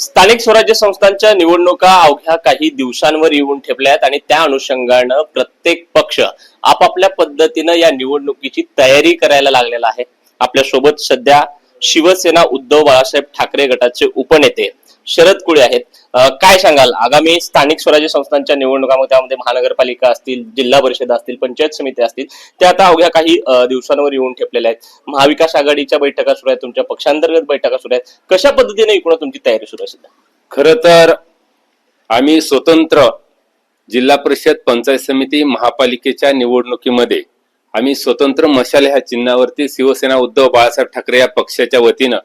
स्थानिक स्वराज्य संस्थांच्या निवडणुका अवघ्या काही दिवसांवर येऊन ठेपल्या आहेत आणि त्या अनुषंगानं प्रत्येक पक्ष आपापल्या पद्धतीनं या निवडणुकीची तयारी करायला लागलेला आहे. आपल्यासोबत सध्या शिवसेना उद्धव बाळासाहेब ठाकरे गटाचे उपनेते शरद कुळे आहेत. काय सांगाल? आगामी स्थानिक स्वराज्य संस्थांच्या निवडणुकामध्ये त्यामध्ये महानगरपालिका असतील जिल्हा परिषद असतील पंचायत समिती असतील त्या आता अवघ्या काही दिवसांवर येऊन ठेपलेल्या आहेत. महाविकास आघाडीच्या बैठका सुरू आहेत तुमच्या पक्षांतर्गत बैठका सुरू आहेत. कशा पद्धतीने एकूण तुमची तयारी सुरू असेल? खर तर आम्ही स्वतंत्र जिल्हा परिषद पंचायत समिती महापालिकेच्या निवडणुकीमध्ये आम्ही स्वतंत्र मशाल ह्या चिन्हावरती शिवसेना उद्धव बाळासाहेब ठाकरे या पक्षाच्या वतीनं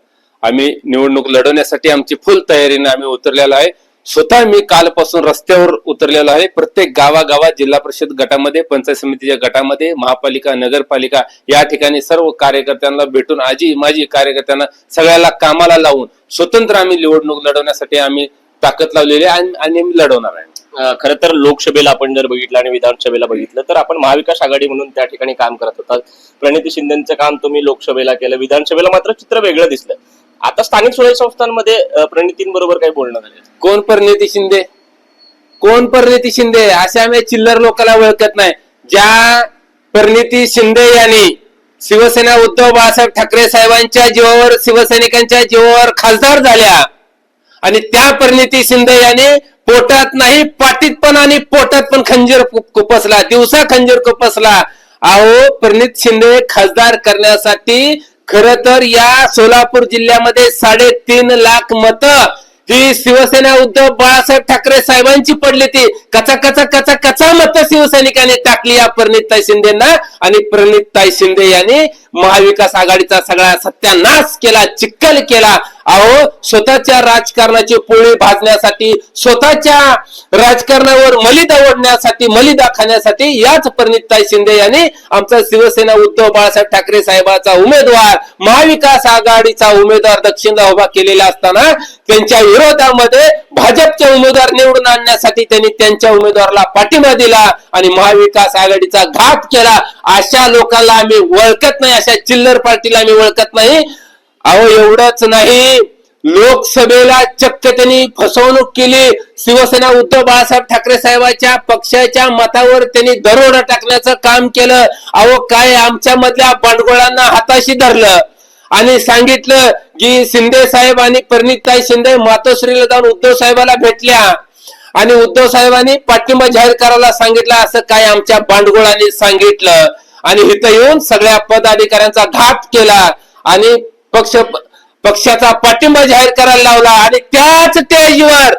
आम्ही निवडणूक लढवण्यासाठी आमची फुल तयारीने आम्ही उतरलेलो आहे. स्वतः मी कालपासून रस्त्यावर उतरलेलो आहे. प्रत्येक गावागावात जिल्हा परिषद गटामध्ये पंचायत समितीच्या गटामध्ये महापालिका नगरपालिका या ठिकाणी सर्व कार्यकर्त्यांना भेटून आजी माझी कार्यकर्त्यांना सगळ्याला कामाला लावून स्वतंत्र आम्ही निवडणूक लढवण्यासाठी आम्ही ताकद लावलेली आहे आणि- आणि आम्ही लढवणार आहे. खर तर लोकसभेला आपण जर बघितलं आणि विधानसभेला बघितलं तर आपण महाविकास आघाडी म्हणून त्या ठिकाणी काम करत होता प्रणिती शिंदेचं काम तुम्ही लोकसभेला केलं. विधानसभेला मात्र चित्र वेगळं दिसलं. आता स्थानिक स्वराज्य संस्थांमध्ये अं, प्रणितींबरोबर काही बोलणं झालं. कोण परिणिती शिंदे? कोण परिणिती शिंदे? असे आम्ही चिल्लर लोकांना ओळखत नाही. ज्या परिणिती शिंदे यांनी शिवसेना उद्धव बाळासाहेब ठाकरे साहेबांच्या जीवावर शिवसैनिकांच्या जीवावर खासदार झाल्या आणि त्या परिणिती शिंदे यांनी पोटात नाही पाटीत पण आणि पोटात पण खंजीर कुपसला दिवसा खंजीर कुपसला. अहो परिणित शिंदे खासदार करण्यासाठी खर तर या सोलापूर जिल्ह्यामध्ये साडेतीन लाख मत ही शिवसेना उद्धव बाळासाहेब ठाकरे साहेबांची पडली ती. कचा कचा कचा कचा मत शिवसैनिकांनी टाकली या प्रणितताई शिंदेना आणि प्रणितताई शिंदे यांनी महाविकास आघाडीचा सगळा सत्यानाश केला चिक्कल केला. अहो स्वतःच्या राजकारणाची पोळे भाजण्यासाठी स्वतःच्या राजकारणावर मलिदा ओढण्यासाठी मलिदा खाण्यासाठी याच परिणितताई शिंदे यांनी आमचा शिवसेना उद्धव बाळासाहेब ठाकरे साहेबाचा उमेदवार महाविकास आघाडीचा उमेदवार दक्षिणला उभा केलेला असताना त्यांच्या विरोधामध्ये भाजपचे उमेदवार निवडून आणण्यासाठी त्यांनी त्यांच्या उमेदवाराला पाठिंबा दिला आणि महाविकास आघाडीचा घात केला. अशा लोकांना आम्ही ओळखत नाही अशा चिल्लर पार्टीला आम्ही ओळखत नाही. अहो एवढंच नाही. लोकसभेला चक्क त्यांनी फसवणूक केली. शिवसेना उद्धव बाळासाहेब ठाकरे साहेबांच्या पक्षाच्या मतावर त्यांनी दरोडा टाकण्याचं काम केलं. अहो काय आमच्या मधल्या भांडगोळांना हाताशी धरलं? आणि सांगितलं की शिंदे साहेब आणि परिणितताई शिंदे मातोश्रीला जाऊन उद्धव साहेबाला भेटल्या. आणि उद्धव साहेबांनी पाठिंबा जाहीर करायला सांगितलं असं काय आमच्या भांडगोळांनी सांगितलं. आणि इथं येऊन सगळ्या पदाधिकाऱ्यांचा घाट केला. आणि पक्ष पक्षाचा पाठिंबा जाहीर करायला लावला आणि त्याच स्टेजवर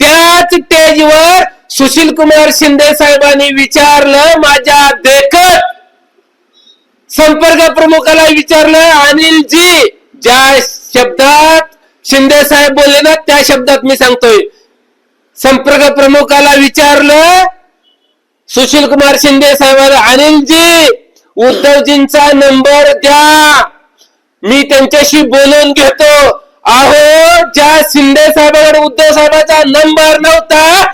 त्याच स्टेजवर सुशील कुमार शिंदे साहेबांनी विचारलं माझ्या देखत संपर्क प्रमुखाला विचारलं अनिलजी ज्या शब्दात शिंदे साहेब बोलले ना त्या शब्दात मी सांगतोय. संपर्क प्रमुखाला विचारलं सुशील कुमार शिंदे साहेब अनिलजी उद्धवजींचा नंबर द्या. मी त्यांच्याशी बोलून घेतो. अहो ज्या शिंदे साहेबांकडे उद्धव साहेबाचा नंबर नव्हता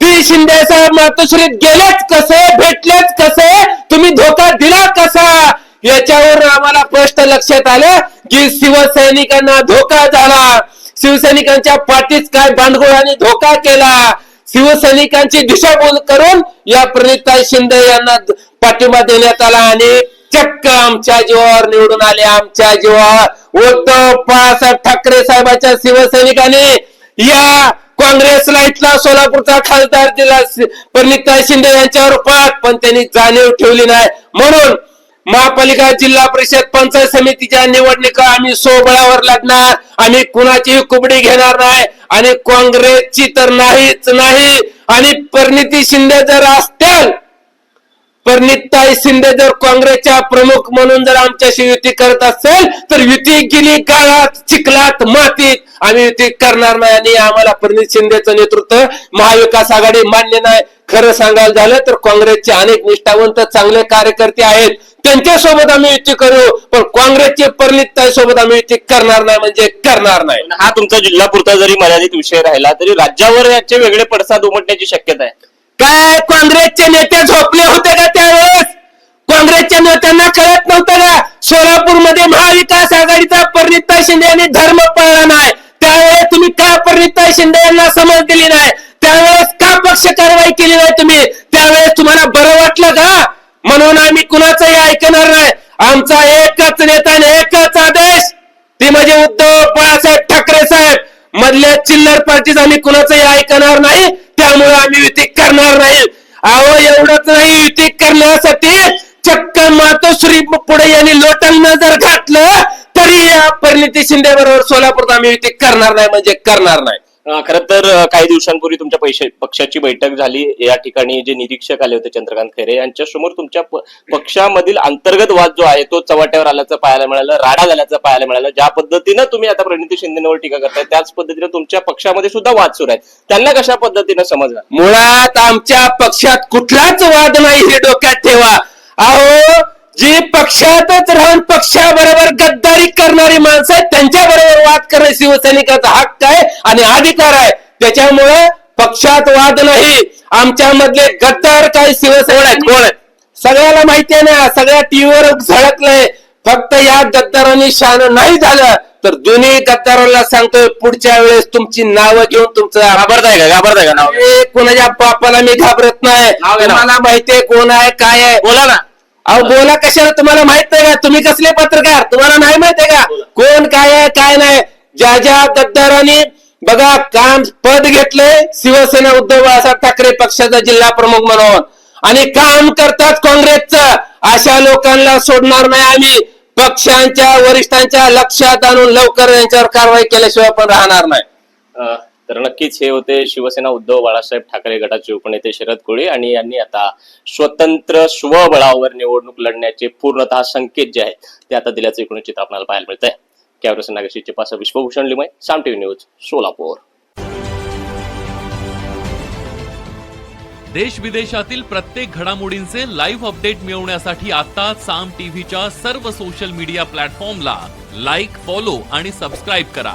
ती शिंदे साहेब मातोश्रीत गेलेच कसे भेटलेच कसे तुम्ही धोका दिला कसा? याच्यावर आम्हाला प्रश्न लक्षात आलं की शिवसैनिकांना धोका झाला. शिवसैनिकांच्या पाठीत काय भांडगोळांनी धोका केला? शिवसैनिकांची दिशाभूल करून या प्रणिता शिंदे यांना पाठिंबा देण्यात आला आणि चक्क आमच्या जीवावर निवडून आले आमच्या जीवावर. उद्धव बाळासाहेब ठाकरे साहेबांच्या शिवसैनिकांनी या काँग्रेसला इथला सोलापूरचा खासदार दिला. परिणिताई शिंदे यांच्यावर पाठ पण त्यांनी जाणीव ठेवली नाही. म्हणून महापालिका जिल्हा परिषद पंचायत समितीच्या निवडणुका आम्ही सोबळावर लढणार. आम्ही कुणाचीही कुबडी घेणार नाही. आणि काँग्रेसची तर नाहीच नाही. आणि परिणिती शिंदे जर असतील परिणिताई शिंदे जर काँग्रेसच्या प्रमुख म्हणून जर आमच्याशी युती करत असेल तर युती गेली काळात चिखलात मातीत आम्ही युती करणार नाही. आणि आम्हाला परिणित शिंदेचं नेतृत्व महाविकास आघाडी मान्य नाही. खरं सांगायला झालं तर काँग्रेसचे अनेक निष्ठावंत चांगले कार्यकर्ते आहेत. त्यांच्यासोबत आम्ही युती करू पण काँग्रेसचे परिणित सोबत आम्ही युती करणार नाही म्हणजे करणार नाही. हा तुमचा जिल्हा पुरता जरी मर्यादित विषय राहिला तरी राज्यावर याचे वेगळे पडसाद उमटण्याची शक्यता आहे. काय काँग्रेसचे नेते झोपले होते का त्यावेळेस काँग्रेसच्या नेत्यांना कळत नव्हतं का सोलापूरमध्ये महाविकास आघाडीचा परिणित शिंदे यांनी धर्म पाळला नाही. त्यावेळेस तुम्ही का परिणिता शिंदे यांना समज दिली नाही? त्यावेळेस का पक्ष कारवाई केली नाही तुम्ही? त्यावेळेस तुम्हाला बरं वाटलं का? म्हणून आम्ही कुणाचंही ऐकणार नाही. आमचा एकच नेता आणि एकच आदेश. ते म्हणजे उद्धव बाळासाहेब ठाकरे साहेब. मधल्या चिल्लर पार्टीज आम्ही कुणाचंही ऐकणार नाही. त्यामुळे आम्ही युती करणार नाही. अहो एवढंच नाही. युती करण्यासाठी चक्क मातोश्री पुढे यांनी लोटांना जर घातलं तरी या परिणिती शिंदे बरोबर सोलापूरात आम्ही युती करणार नाही म्हणजे करणार नाही. खरं तर काही दिवसांपूर्वी तुमच्या पैसे पक्षाची बैठक झाली. या ठिकाणी जे निरीक्षक आले होते चंद्रकांत खैरे यांच्या समोर तुमच्या पक्षामधील अंतर्गत वाद जो आहे तो चव्हाट्यावर आल्याचं पाहायला मिळालं राडा झाल्याचं पाहायला मिळालं. ज्या पद्धतीनं तुम्ही आता प्रणिती शिंदेवर टीका करताय त्याच पद्धतीनं तुमच्या पक्षामध्ये सुद्धा वाद सुरू आहेत. त्यांना कशा पद्धतीनं समजणार मुळात आमच्या पक्षात कुठलाच वाद नाही हे डोक्यात ठेवा. अहो जी पक्षातच राहून पक्षाबरोबर गद्दारी करणारी माणसं आहेत त्यांच्या बरोबर वाद करणे शिवसैनिकाचा हक्क आहे आणि अधिकार आहे. त्याच्यामुळे पक्षात वाद नाही. आमच्या मधले गद्दार काही शिवसैनिक आहेत. कोण आहेत? सगळ्याला माहिती आहे ना सगळ्या टीव्हीवर झळकलंय. फक्त या गद्दारांनी शान नाही झालं तर दोन्ही गद्दारांना सांगतोय पुढच्या वेळेस तुमची नावं घेऊन तुमचं घाबरताय का? घाबरताय का नाव? कोणाच्या बापाला मी घाबरत नाही. तुम्हाला माहितीये कोण आहे काय आहे? बोला ना. अहो बोला कशाला? तुम्हाला माहीत नाही का? तुम्ही कसले पत्रकार? तुम्हाला नाही माहितीये का? कोण काय आहे काय नाही? ज्या ज्या गद्दारांनी बघा काम पद घेतलंय शिवसेना उद्धव बाळासाहेब ठाकरे पक्षाचा जिल्हा प्रमुख म्हणून. आणि काम करतात काँग्रेसचं. अशा लोकांना सोडणार नाही आम्ही. पक्षांच्या वरिष्ठांच्या लक्षात आणून लवकर यांच्यावर कारवाई केल्याशिवाय पण राहणार नाही. तर नक्कीच हे होते शिवसेना उद्धव बाळासाहेब ठाकरे गटाचे उपनेते शरद कोळी आणि यांनी आता स्वतंत्र स्वबळावर निवडणूक लढण्याचे पूर्णतः संकेत जे आहेत ते आता दिल्याचं एकूण चित्र आपल्याला पाहायला मिळत आहे कॅमेरा नागेश पास विश्वभूषण लिमय साम टीव्ही न्यूज सोलापूर. देश विदेशातील प्रत्येक घडामोडींचे लाईव्ह अपडेट मिळवण्यासाठी आता साम टीव्हीच्या सर्व सोशल मीडिया प्लॅटफॉर्मला लाईक फॉलो आणि सबस्क्राईब करा.